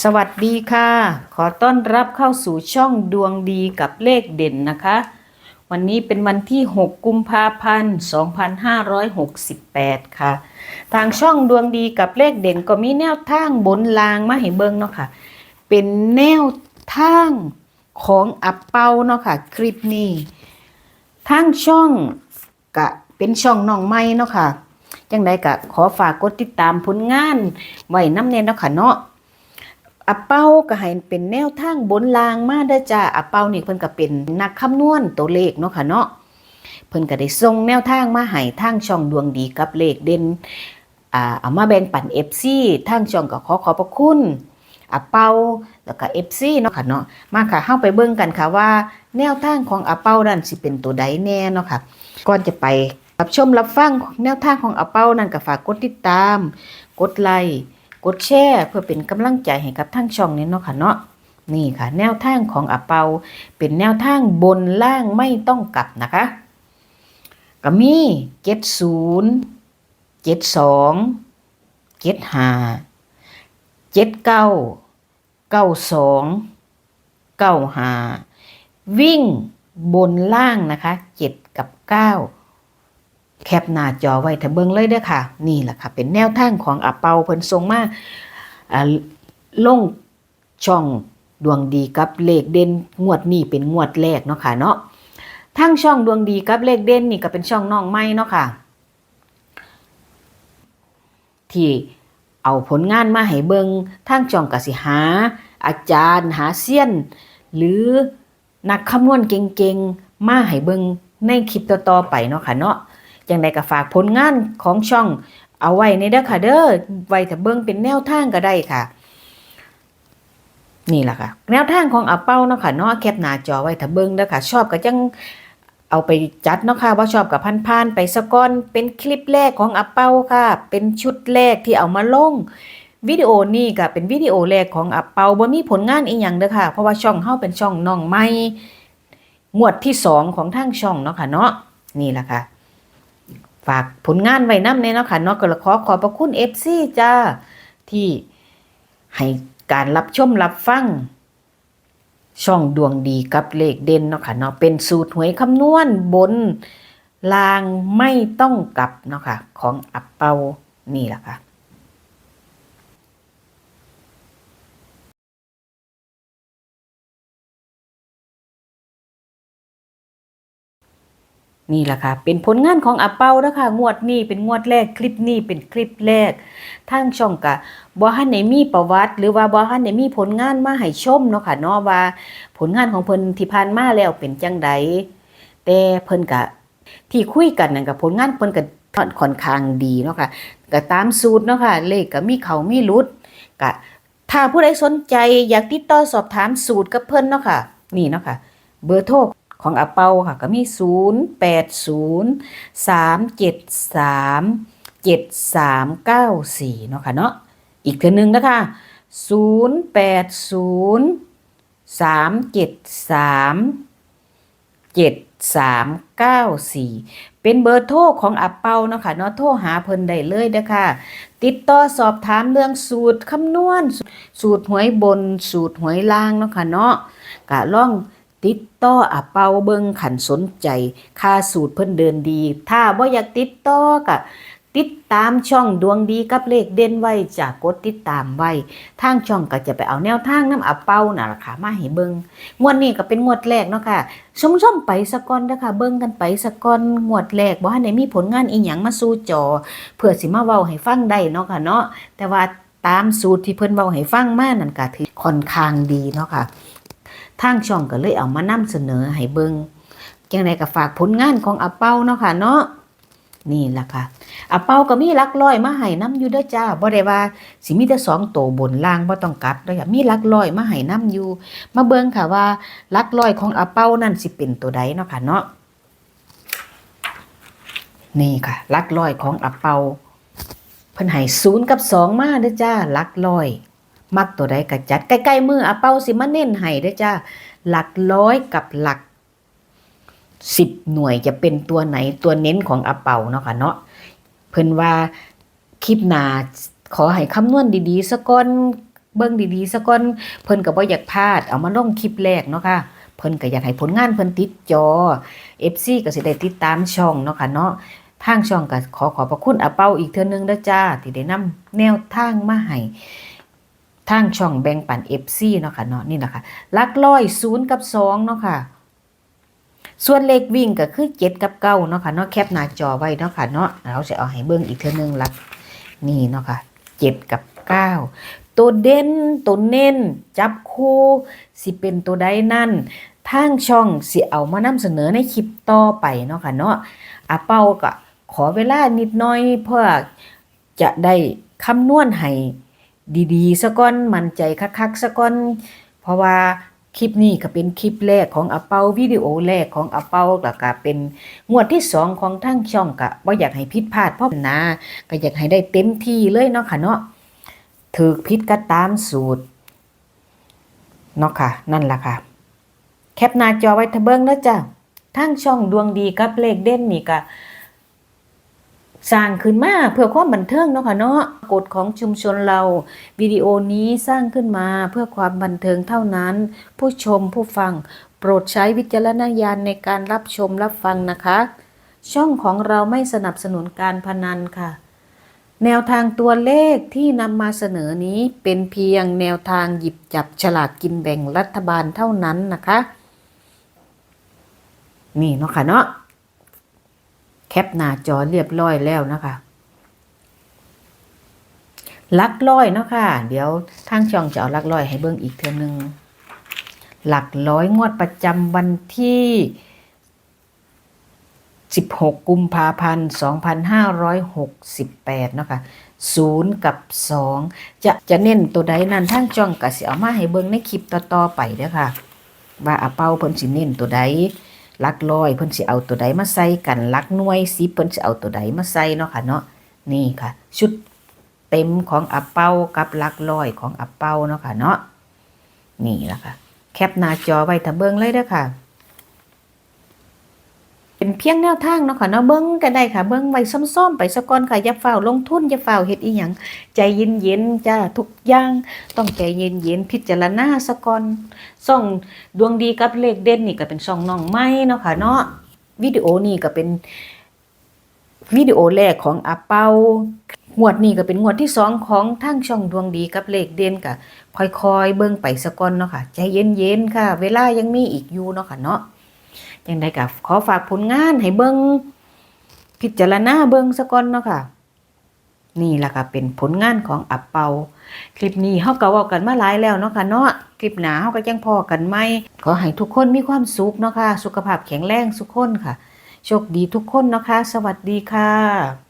สวัสดีค่ะ ขอต้อนรับเข้าสู่ช่องดวงดีกับเลขเด่นนะคะ วันนี้เป็นวันที่ 6 กุมภาพันธ์ 2568 ค่ะ ทางช่องดวงดีกับเลขเด่นก็มีแนวทางบนลางมาให้เบิ่งเนาะค่ะ เป็นแนวทางของอัปเปาเนาะค่ะ คลิปนี้ ทางช่องกะเป็นช่องน้องใหม่เนาะค่ะ จังใดกะขอฝากกดติดตามผลงานไว้น้ำเนเนาะค่ะเนาะ อาเป้าก็ให้เป็นแนวทางบนลางมาเด้จ้าอาเป้านี่เพิ่นก็เป็นนักคำนวณตัวเลขเนาะค่ะเนาะเพิ่นก็ได้ส่งแนวทางมาให้ทางช่องดวงดีกับเลขเด่นอ่าเอามาแบ่งปัน FC ทางช่องก็ขอขอบพระคุณอาเป้าแล้วก็ FC เนาะค่ะเนาะมาค่ะเฮาไปเบิ่งกันค่ะว่า แนวทางของอาเป้านั้นสิเป็นตัวใดแน่เนาะค่ะก่อนจะไปรับชมรับฟังแนวทางของอาเป้านั้นก็ฝากกดติดตาม กดไลค์ กดแชร์เพื่อเป็นกำลังใจให้กับทั้งช่องนี้เนาะค่ะเนาะนี่ค่ะ แนวทางของอาเปา เป็นแนวทางบนล่างไม่ต้องกลับนะคะก็มีเจ็ดศูนย์เจ็ดสองเจ็ดห้าเจ็ดเก้าเก้าสองเก้าห้าวิ่งบนล่างนะคะเจ็ดกับเก้า แคปหน้าจอไว้ถ้าเบิ่งเลยเด้อค่ะ นี่แหละค่ะ เป็นแนวทางของอาเปาเพิ่นส่งมาอ่าลงช่องดวงดีกับเลขเด่นงวดนี้เป็นงวดแรกเนาะค่ะเนาะทางช่องดวงดีกับเลขเด่นนี่ก็เป็นช่องน้องใหม่เนาะค่ะ ที่เอาผลงานมาให้เบิงทางช่องกสิหา อาจารย์หาเซียน หรือนักคำนวณเก่งๆ มาให้เบิงในคลิปต่อๆไปเนาะค่ะเนาะ จังใดก็ฝากผลงานของช่องเอาไว้ในเด้อค่ะเด้อไว้ถ้าเบิ่งเป็นแนวทางก็ได้ค่ะ นี่แหละค่ะ แนวทางของอาเป้าเนาะค่ะเนาะแคปหน้าจอไว้ถ้าเบิ่งเด้อค่ะ ชอบก็จังเอาไปจัดเนาะค่ะว่าชอบกับพันๆไปสะก่อนเป็นคลิปแรกของอาเป้าค่ะ เป็นชุดแรกที่เอามาลงวิดีโอนี้ก็เป็นวิดีโอแรกของอาเปาบ่มีผลงานอีหยังเด้อค่ะ เพราะว่าช่องเฮาเป็นช่องน้องใหม่งวดที่สองของทางช่องเนาะค่ะเนาะนี่แหละค่ะ ฝากผลงานไว้น้ำเนี่ยเนาะค่ะเนาะก็ขอขอบพระคุณเอฟซีจ้า ที่ให้การรับชมรับฟัง ช่องดวงดีกับเลขเด่นเนาะค่ะเนาะเป็นสูตรหวยคำนวณบนลางไม่ต้องกลับเนาะค่ะของอับเปานี่แหละค่ะ นี่แหละค่ะ เป็นผลงานของอาเปาแล้วค่ะงวดนี้เป็นงวดแรกคลิปนี้เป็นคลิปแรกทางช่องกะบ่ฮันได้มีประวัติ หรือว่าบ่ฮันได้มีผลงานมาให้ชมเนาะค่ะเนาะว่าผลงานของเพิ่นที่ผ่านมาแล้วเป็นจังใดแต่เพิ่นกะที่คุยกันนั่นก็ผลงานเพิ่นก็ค่อนข้างดีเนาะค่ะก็ตามสูตรเนาะค่ะเลขก็มีเขามีหลุดก็ถ้าผู้ใดสนใจอยากติดต่อสอบถามสูตรกับเพิ่นเนาะค่ะ นี่เนาะค่ะ เบอร์โทร ของอาเปาค่ะ ก็มี 0 8 0 3 7 3 7 3 9 4 เนาะค่ะเนาะอีกเทือหนึงนะคะ 0 8 0 3 7 3 7 3 9 4 เป็นเบอร์โทรของอาเปาเนาะค่ะเนาะโทรหาเพิ่นได้เลยเด้อค่ะ ติดต่อสอบถามเรื่องสูตรคำนวณ สูตรหวยบน สูตรหวยล่างเนาะค่ะเนาะกะล่อง ติดต่ออาเปาเบิงขันสนใจค่าสูตรเพิ่นเดินดี ถ้าบ่อยากติดต่อกะติดตามช่องดวงดีกับเลขเด่นไว้จากกดติดตามไว้ทางช่องก็จะไปเอาแนวทางน้ำอาเป้าน่ะล่ะค่ะมาให้เบิงงวดนี้ก็เป็นงวดแรกเนาะค่ะชมชมไปสะก่อนเด้อค่ะเบิงกันไปสะก่อนงวดแรกบ่ทันได้มีผลงานอีหยังมาสู่จอเพื่อสิมาเว้าให้ฟังได้เนาะค่ะเนาะแต่ว่าตามสูตรที่เพิ่นเว้าให้ฟังมานั่นก็ถือค่อนข้างดีเนาะค่ะ ทางช่องก็เลยเอามานำเสนอให้เบิงจังไดก็ฝากผลงานของอาเป้าเนาะค่ะเนาะนี่ล่ะค่ะอาเป้าก็มีลักร้อยมาให้นํอยู่เด้อจ้าบ่ได้ว่าสิมีแต่สองโตบนล่างบ่ต้องกลับเด้อค่ะมีลักร้อยมาให้นํอยู่ มาเบิ่งค่ะว่าลักร้อยของอาเป้านั่นสิเป็นตัวใดเนาะค่ะเนาะนี่ค่ะลักร้อยของอาเป้าเพิ่นให้ศูนย์กับสองมาเด้อจ้าลักร้อย มักตัวใดก็จัดใกล้ๆมืออาเปาสิมาเน้นให้เด้จ้าหลักร้อยกับหลักสิบหน่วยจะเป็นตัวไหนตัวเน้นของอาเปาเนาะค่ะเนาะเพิ่นว่าคลิปหนาขอให้คำนวณดีๆสะก่อนเบิ่งดีๆซะก่อนเพิ่นก็บ่อยากพลาด เอามาลงคลิปแรกเนาะค่ะเพิ่นก็อยากให้ผลงานเพิ่นติดจอ FC ก็สิได้ติดตามช่องเนาะค่ะเนาะทางช่องก็ขอขอบพระคุณอาเปาอีกเทื่อนึงเด้อจ้า ที่ได้นำแนวทางมาให้ ทางช่องแบ่งปัน FC เนาะค่ะเนาะนี่แหละค่ะลักร้อย0กับ2เนาะค่ะ ส่วนเลขวิ่งก็คือ7กับ9เนาะค่ะเนาะแคปหน้าจอไว้เนาะค่ะเนาะเราจะเอาให้เบิ่งอีกเทื่อนึงลักนี่เนาะค่ะ7กับ9ตัวเด่นตัวเน้น จับคู่สิเป็นตัวใดนั่นทางช่องสิเอามานำเสนอในคลิปต่อไปเนาะค่ะเนาะอาเป้าก็ขอเวลานิดน่อยเพื่อจะได้คำนวณให้ ดีๆซะก่อนมั่นใจคักๆซะก่อน เพราะว่าคลิปนี้ก็เป็นคลิปแรกของอาเปาวิดีโอแรกของอาเปาแล้วก็เป็นงวดที่สองของทางช่องก็บ่อยากให้ผิดพลาดเพราะนะก็อยากให้ได้เต็มที่เลยเนาะค่ะเนาะถือผิดก็ตามสูตรเนาะค่ะ นั่นล่ะค่ะ แคปหน้าจอไว้ทะเบิงแล้วจ้ะทางช่องดวงดีกับเลขเด่นนี่ก็ สร้างขึ้นมาเพื่อความบันเทิงเนาะค่ะเนาะกฎของชุมชนเราวิดีโอนี้สร้างขึ้นมาเพื่อความบันเทิงเท่านั้น ผู้ชมผู้ฟัง โปรดใช้วิจารณญาณในการรับชมรับฟังนะคะ ช่องของเราไม่สนับสนุนการพนันค่ะ แนวทางตัวเลขที่นำมาเสนอนี้เป็นเพียงแนวทางหยิบจับฉลากกินแบ่งรัฐบาลเท่านั้นนะคะ นี่เนาะค่ะเนาะ แคปหน้าจอเรียบร้อยแล้วนะคะลักร้อยเนาะค่ะ เดี๋ยวทางช่องจะเอาลักร้อยให้เบิ่งอีกเทื่อนึง หลักร้อยงวดประจำวันที่ 16 กุมภาพันธ์ 2568 เนาะค่ะ0กับ 2 จะจะเน้นตัวใดนั้นทางจ้องก็สิเอามาให้เบิ่งในคลิปต่อๆไปเด้อค่ะ ว่าอาเป้าเพิ่นสิเน้นตัวใด ลักร้อยเพิ่นสิเอาตัวใดมาใส่กันลักหน่วยสิเพิ่นสิเอาตัวใดมาใส่เนาะค่ะเนาะนี่ค่ะ ชุดเต็มของอับเป้ากับลักร้อยของอับเป้าเนาะค่ะเนาะนี่ละค่ะ แคปหน้าจอไว้ถ้าเบิ่งเลยเด้อค่ะ เป็นเพียงแนวทางเนาะค่ะเนาะเบิ่งก็ได้ค่ะเบิ่งไว้ซ่อมๆไปซะก่อนค่ะอย่าเฝ้าวลงทุนอย่าเฝ้าวเฮ็ดอีหยังใจเย็นๆจ้าทุกอย่างต้องใจเย็นๆพิจารณาซะก่อนส่องดวงดีกับเลขเด่นนี่ก็เป็นช่องน้องไม้เนาะค่ะเนาะวิดีโอนี่ก็เป็นวิดีโอแรกของอาเปางวดนี้ก็เป็นงวดที่สองของทางช่องดวงดีกับเลขเด่นก็ค่อยๆเบิ่งไปซะก่อนเนาะค่ะ ใจเย็นๆค่ะ เวลายังมีอีกอยู่เนาะค่ะเนาะ ยังไดก็ขอฝากผลงานให้เบิ่งพิจารณาเบิ้งสะก่อนเนาะค่ะ นี่ล่ะค่ะเป็นผลงานของอับเปา คลิปนี้เฮาก็เว้ากันมาหลายแล้วเนาะค่ะเนาะคลิปหน้าเฮาก็ยังพอกันไหมขอให้ทุกคนมีความสุขเนาะค่ะ สุขภาพแข็งแรงทุกคนค่ะโชคดีทุกคนเนาะค่ะสวัสดีค่ะ